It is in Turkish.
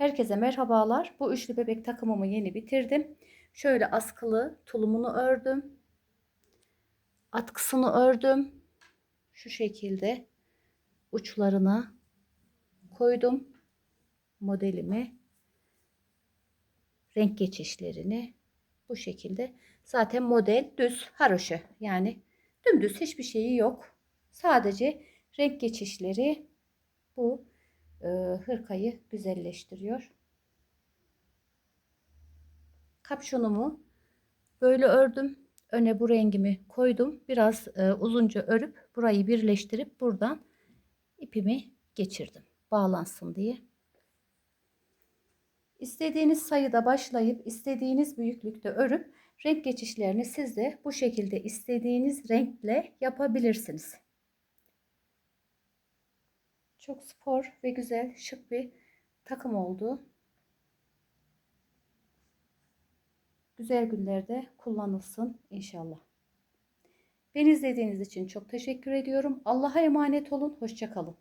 Herkese merhabalar. Bu üçlü bebek takımımı yeni bitirdim. Şöyle askılı tulumunu ördüm. Atkısını ördüm. Şu şekilde uçlarına koydum. Modelimi renk geçişlerini bu şekilde. Zaten model düz haroşa yani dümdüz hiçbir şeyi yok. Sadece renk geçişleri bu e, hırkayı güzelleştiriyor. Kapşonumu böyle ördüm. Öne bu rengimi koydum. Biraz e, uzunca örüp burayı birleştirip buradan ipimi geçirdim. Bağlansın diye. İstediğiniz sayıda başlayıp istediğiniz büyüklükte örüp renk geçişlerini siz de bu şekilde istediğiniz renkle yapabilirsiniz. Çok spor ve güzel, şık bir takım oldu. Güzel günlerde kullanılsın inşallah. Beni izlediğiniz için çok teşekkür ediyorum. Allah'a emanet olun. Hoşçakalın.